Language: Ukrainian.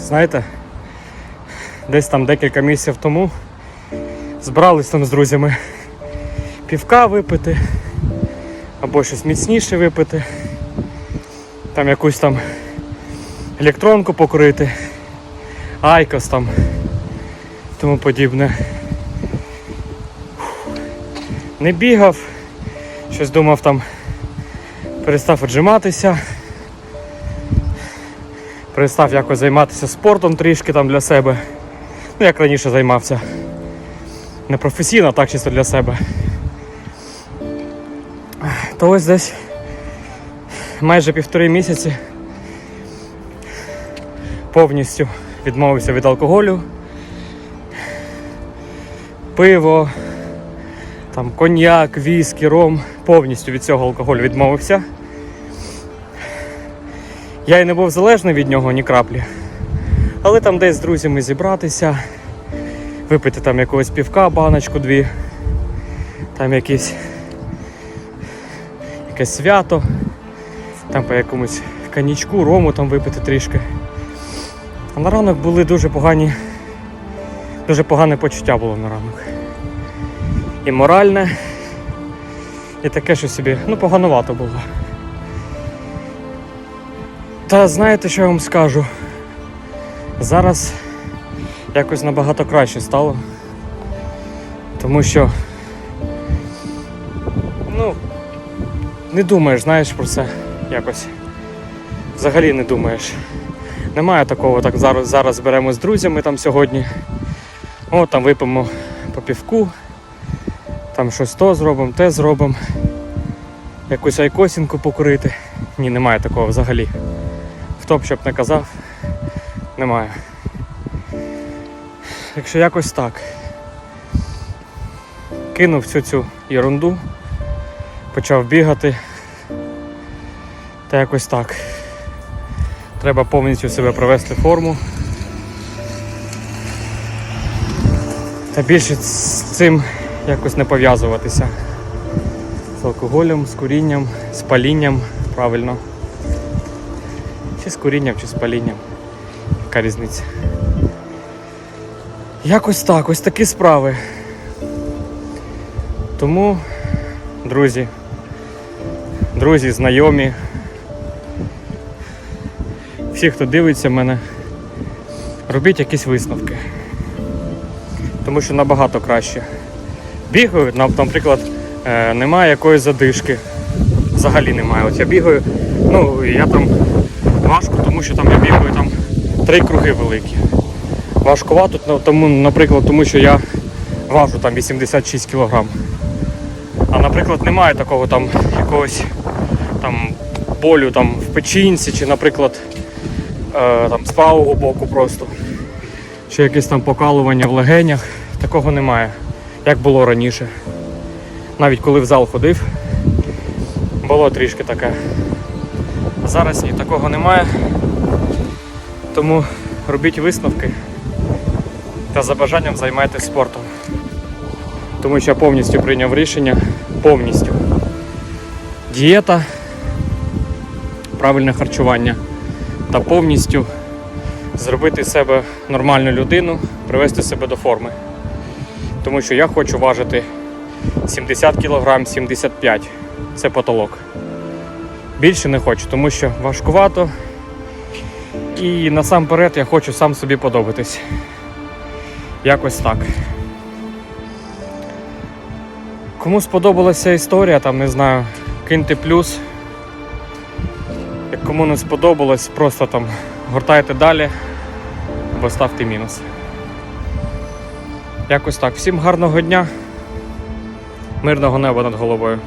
знаєте, десь там декілька місяців тому збирались там з друзями півка випити або щось міцніше випити, там якусь там електронку покурити, айкос там тому подібне. Не бігав, щось думав там, перестав віджиматися, перестав якось займатися спортом трішки там для себе. Ну, як раніше займався. Не професійно, а так чисто для себе. То ось десь майже півтори місяці повністю відмовився від алкоголю, пиво, там коньяк, віскі, ром, повністю від цього алкоголю відмовився. Я і не був залежний від нього ні краплі. Але там десь з друзями зібратися, випити там якогось півка, баночку дві, там якісь якесь свято, там по якомусь коньячку, рому там випити трішки. А на ранок були дуже погані, дуже погане почуття було на ранок. І моральне, і таке, що собі, ну, поганувато було. Та знаєте, що я вам скажу? Зараз якось набагато краще стало. Тому що ну, не думаєш, знаєш про це якось. Взагалі не думаєш. Немає такого, так зараз, зараз зберемо з друзями там сьогодні. О, там випимо по півку, там щось то зробимо, те зробимо. Якусь айкосінку покурити. Ні, немає такого взагалі. Хто б щоб не казав, немає. Якщо якось так. Кинув всю цю ерунду, почав бігати. Та якось так. Треба повністю себе привести в форму. Та більше з цим якось не пов'язуватися. З алкоголем, з курінням, з палінням, правильно. Чи з курінням, чи з палінням. Яка різниця? Якось так, ось такі справи. Тому, друзі, друзі, знайомі, всі, хто дивиться мене, робіть якісь висновки. Тому що набагато краще. Бігаю, наприклад, е, немає якоїсь задишки. Взагалі немає. От я бігаю, ну я там важко, тому що там я бігаю там три круги великі. Важкувато, ну, тому, наприклад, тому що я важу там 86 кг. А наприклад, немає такого там якогось там болю там в печінці, чи, наприклад, е, там з правого боку просто. Чи якесь там покалування в легенях. Такого немає, як було раніше. Навіть коли в зал ходив, було трішки таке. Зараз ні, такого немає. Тому робіть висновки та за бажанням займайтесь спортом. Тому що я повністю прийняв рішення, повністю. Дієта, правильне харчування та повністю зробити з себе нормальну людину, привести себе до форми. Тому що я хочу важити 70 кг, 75 це потолок. Більше не хочу, тому що важкувато. І насамперед я хочу сам собі подобатись. Якось так. Кому сподобалася історія, там не знаю, киньте плюс. Як кому не сподобалось, просто там гортайте далі або ставте мінус. Якось так. Всім гарного дня, мирного неба над головою.